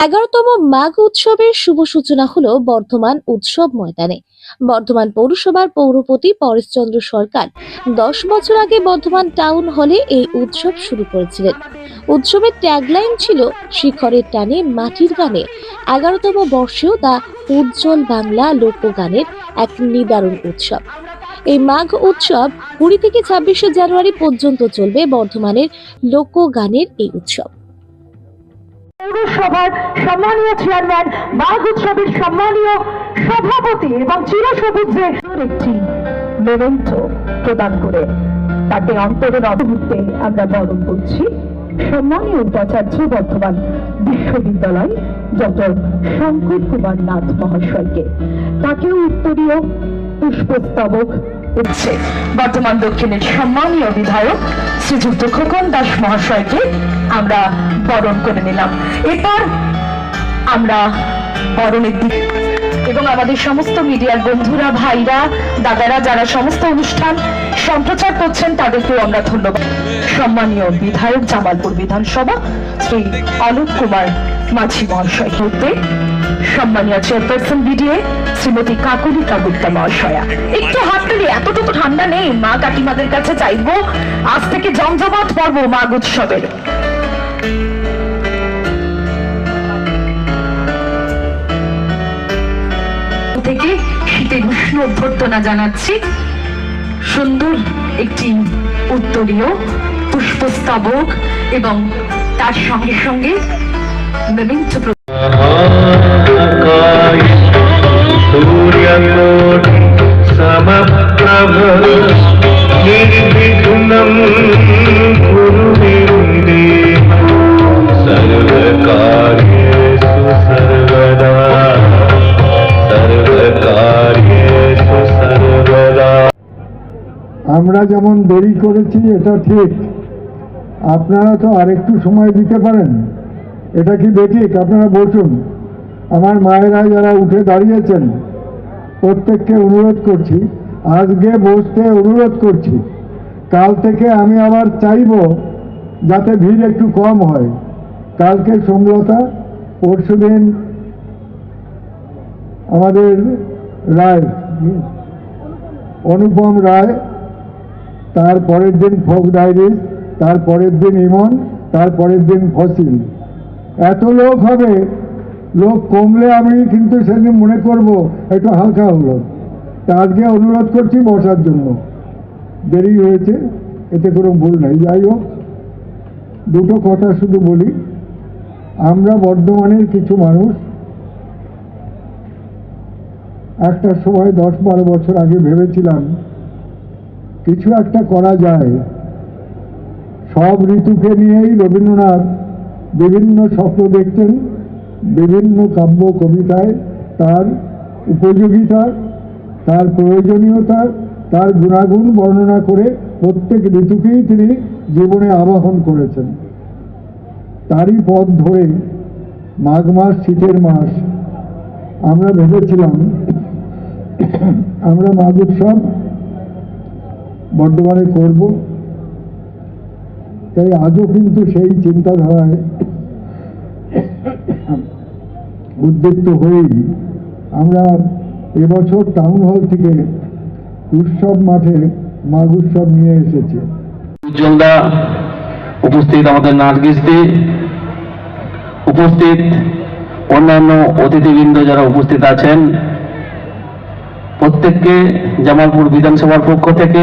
এগারোতম মাঘ উৎসবের শুভ সূচনা হলো বর্ধমান উৎসব ময়দানে। বর্ধমান পৌরসভার পৌরপতি পরেশচন্দ্র সরকার দশ বছর আগে বর্ধমান টাউন হলে এই উৎসব শুরু করেছিলেন। উৎসবের ট্যাগলাইন ছিল শিখরের টানে মাটির গানে এগারোতম বর্ষেও তা উজ্জ্বল বাংলা লোকগানের এক নিদারুণ উৎসব। এই মাঘ উৎসব কুড়ি থেকে ছাব্বিশে জানুয়ারি পর্যন্ত চলবে বর্ধমানের লোকগানের এই উৎসব। পৌরসভার সম্মানীয় চেয়ারম্যান, বাঘ উৎসবের সম্মানীয় সভাপতি এবং চিরসবুজে একটি মেমেন্টো প্রদান করে। তাকে অন্তরের অবমুহূর্তে আমরা বরণ করছি। সম্মানীয় উপাচার্য বর্তমান বিশ্ববিদ্যালয় ডক্টর শঙ্কর কুমার নাথ মহাশয়কে। তাকেও উত্তরীয় পুষ্পস্তবক উঠছে বর্তমান দক্ষিণের সম্মানীয় বিধায়ক শ্রীযুক্ত খোকন দাস মহাশয়কে। আমরা বরণ করে নিলাম। এরপর আমরা বরণের দিক এবং আমাদের সমস্ত মিডিয়ার বন্ধুরা, ভাইরা, দাদারা, যারা সমস্ত অনুষ্ঠান সম্প্রচার করছেন, তাদেরকেও আমরা ধন্যবাদ। সম্মানীয় বিধায়ক জামালপুর বিধানসভা, শ্রী অলোক কুমার মাঝি মহাশয় করতে সম্মানীয় চেয়ারপারসন বিডিএ, শ্রীমতী কাকুলিকা গুপ্তা মহাশয়া। একটু হাত তুলি, এতটুকু ঠান্ডা নেই। মা কাকিমাদের কাছে চাইব আজ থেকে জমজমাট পর্ব মাঘ উৎসবের অভ্যর্থনা জানাচ্ছি। সুন্দর একটি উত্তরীয় পুষ্পস্তাবক এবং তার সঙ্গে সঙ্গে সূর্য সমপ্রভ। আমরা যেমন দেরি করেছি, এটা ঠিক। আপনারা তো আরেকটু সময় দিতে পারেন। এটা কি বেঠিক? আপনারা বসুন। আমার মায়েরা যারা উঠে দাঁড়িয়েছেন, প্রত্যেককে অনুরোধ করছি, আজকে বসতে অনুরোধ করছি। কাল থেকে আমি আবার চাইব যাতে ভিড় একটু কম হয়। কালকে সোমলতা পরশুদিন আমাদের রায়, অনুপম রায় তার পরের দিন ফোক ডায়েরিজ তার পরের দিন ইমন, তার পরের দিন ফসিল। এত লোক হবে, লোক কমলে আমি কিন্তু সেদিন মনে করব একটু হালকা হলো। তা আজকে অনুরোধ করছি বসার জন্য। দেরি হয়েছে, এতে কোনো ভুল নাই। যাই হোক, দুটো কথা শুধু বলি। আমরা বর্ধমানের কিছু মানুষ, একটা সময় দশ বারো বছর আগে ভেবেছিলাম কিছু একটা করা যায়। সব ঋতুকে নিয়েই রবীন্দ্রনাথ বিভিন্ন স্বপ্ন দেখতেন, বিভিন্ন কাব্য কবিতায় তার উপযোগিতা, তার প্রয়োজনীয়তা, তার গুণাগুণ বর্ণনা করে প্রত্যেক ঋতুকেই তিনি জীবনে আবাহন করেছেন। তারই পথ ধরে মাঘ মাস, শীতের মাস, আমরা ভেবেছিলাম, আমরা মাঘ উৎসব বর্ধমানে করব। তাই আজও কিন্তু সেই চিন্তাধারায় উদ্যুক্ত হয়েই আমরা এবছর টাউন হল থেকে উৎসব মাঠে মাঘ উৎসব নিয়ে এসেছি। উজ্জ্বলদা উপস্থিত আমাদের নার্গিসদি উপস্থিত অন্যান্য অতিথিবৃন্দ যারা উপস্থিত আছেন প্রত্যেককে জামালপুর বিধানসভার পক্ষ থেকে,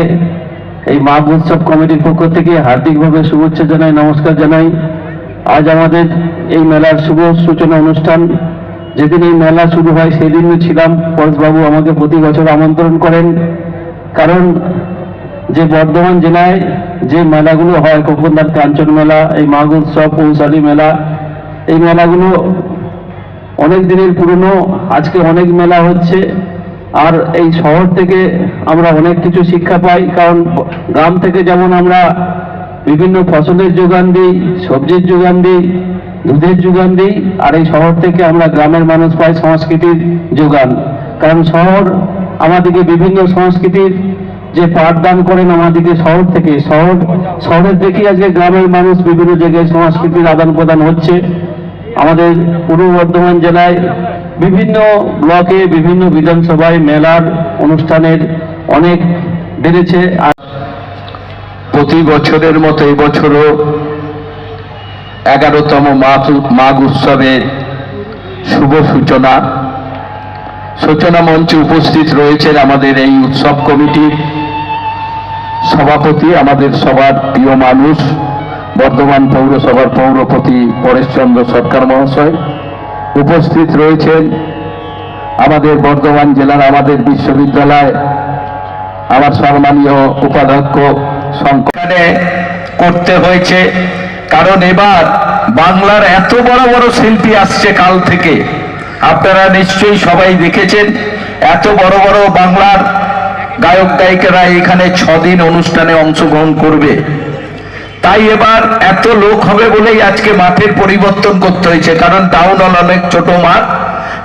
এই মাঘ উৎসব কমিটির পক্ষ থেকে হার্দিকভাবে শুভেচ্ছা জানাই, নমস্কার জানাই। আজ আমাদের এই মেলার শুভ সূচনা অনুষ্ঠান। যেদিন এই মেলা শুরু হয়, সেদিনই ছিলাম। পরেশবাবু আমাকে প্রতি বছর আমন্ত্রণ করেন। কারণ যে বর্ধমান জেলায় যে মেলাগুলো হয় কোকন্দার কাঞ্চন মেলা, এই মাঘ উৎসব পৌষালী মেলা, এই মেলাগুলো অনেক দিনের পুরনো, আজকে অনেক মেলা হচ্ছে। আর এই শহর থেকে আমরা অনেক কিছু শিক্ষা পাই, কারণ গ্রাম থেকে যেমন আমরা বিভিন্ন ফসলের যোগান দিই, সবজির যোগান দিই, দুধের যোগান দিই, আর এই শহর থেকে আমরা গ্রামের মানুষ পাই সংস্কৃতির যোগান। কারণ শহর আমাদেরকে বিভিন্ন সংস্কৃতির যে পাঠদান করেন আমাদেরকে শহর থেকে। শহর, শহরের দেখি আজকে গ্রামের মানুষ বিভিন্ন জায়গায় সংস্কৃতির আদান প্রদান হচ্ছে। আমাদের পূর্ব বর্ধমান জেলায় বিভিন্ন ব্লকে, বিভিন্ন বিধানসভায় মেলার অনুষ্ঠানের অনেক বেড়েছে। আর প্রতি বছরের মতো এবছরও এগারোতম মাঘ মাঘ উৎসবের শুভ সূচনা। সূচনা মঞ্চে উপস্থিত রয়েছেন আমাদের এই উৎসব কমিটির সভাপতি, আমাদের সবার প্রিয় মানুষ, বর্ধমান পৌরসভার পৌরপতি পরেশচন্দ্র সরকার মহাশয়। উপস্থিত রয়েছেন আমাদের বর্ধমান জেলার আমাদের বিশ্ববিদ্যালয়, আমার সম্মানীয় উপাধ্যক্ষ এখানে করতে হয়েছে, কারণ এবার বাংলার এত বড় বড় শিল্পী আসছে কাল থেকে। আপনারা নিশ্চয়ই সবাই দেখেছেন, এত বড় বড় বাংলার গায়ক গায়িকারা এখানে ছদিন অনুষ্ঠানে অংশগ্রহণ করবে। তাই এবার এত লোক হবে বলেই আজকে মাঠের পরিবর্তন করতে হয়েছে, কারণ টাউন হল অনেক ছোট মাঠ,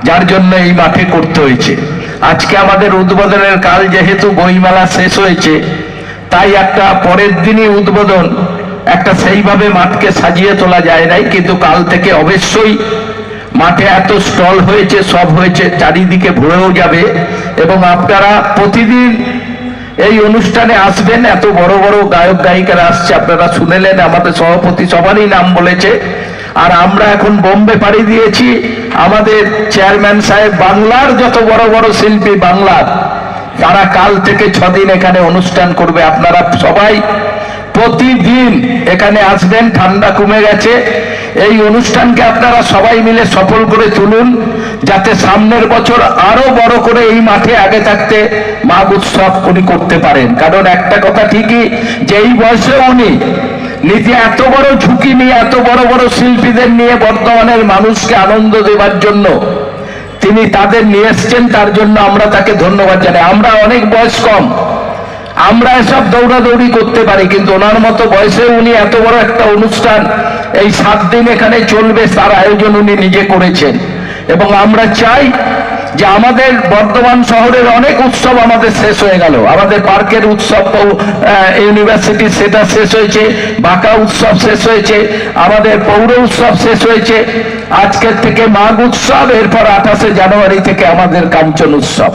যার জন্য এই মাঠে করতে হয়েছে। আজকে আমাদের উদ্বোধনের কাল যেহেতু বইমেলা শেষ হয়েছে, তাই একটা পরের দিনই উদ্বোধন, একটা সেইভাবে মাঠকে সাজিয়ে তোলা যায় নাই, কিন্তু কাল থেকে অবশ্যই মাঠে এত স্টল হয়েছে, সব হয়েছে, চারিদিকে ভরেও যাবে। এবং আপনারা প্রতিদিন এই অনুষ্ঠানে আসবেন, এত বড় বড় গায়ক গায়িকারা আসছে, আপনারা শুনেলেন, আমাদের সভাপতি সবারই নাম বলেছে। আর আমরা এখন বোম্বে পাড়ি দিয়েছি, আমাদের চেয়ারম্যান সাহেব বাংলার যত বড় বড় শিল্পী বাংলার, তারা কাল থেকে ছদিন এখানে অনুষ্ঠান করবে, আপনারা সবাই প্রতিদিন এখানে আসবেন, ঠান্ডা কমে গেছে। এই অনুষ্ঠানকে আপনারা সবাই মিলে সফল করে তুলুন, যাতে সামনের বছর আরও বড় করে এই মাঠে আগে থাকতে মাঘ উৎসব উনি করতে পারেন। কারণ একটা কথা ঠিকই যে এই বয়সে উনি নিজে এত বড় ঝুঁকি নিয়ে, এত বড় বড় শিল্পীদের নিয়ে বর্তমানের মানুষকে আনন্দ দেবার জন্য তিনি তাদের নিয়ে এসছেন, তার জন্য আমরা তাকে ধন্যবাদ জানাই। আমরা অনেক বয়স কম আমরা এসব দৌড়াদৌড়ি করতে পারি, কিন্তু ওনার মতো বয়সে উনি এত বড় একটা অনুষ্ঠান, এই সাত দিন এখানে চলবে, তার আয়োজন উনি নিজে করেছেন। এবং আমরা চাই যে আমাদের বর্ধমান শহরের অনেক উৎসব আমাদের শেষ হয়ে গেল। আমাদের পার্কের উৎসব ইউনিভার্সিটি সেটা শেষ হয়েছে, বাঁকা উৎসব শেষ হয়েছে, আমাদের পৌর উৎসব শেষ হয়েছে। আজকের থেকে মাঘ উৎসব, এরপর আঠাশে জানুয়ারি থেকে আমাদের কাঞ্চন উৎসব।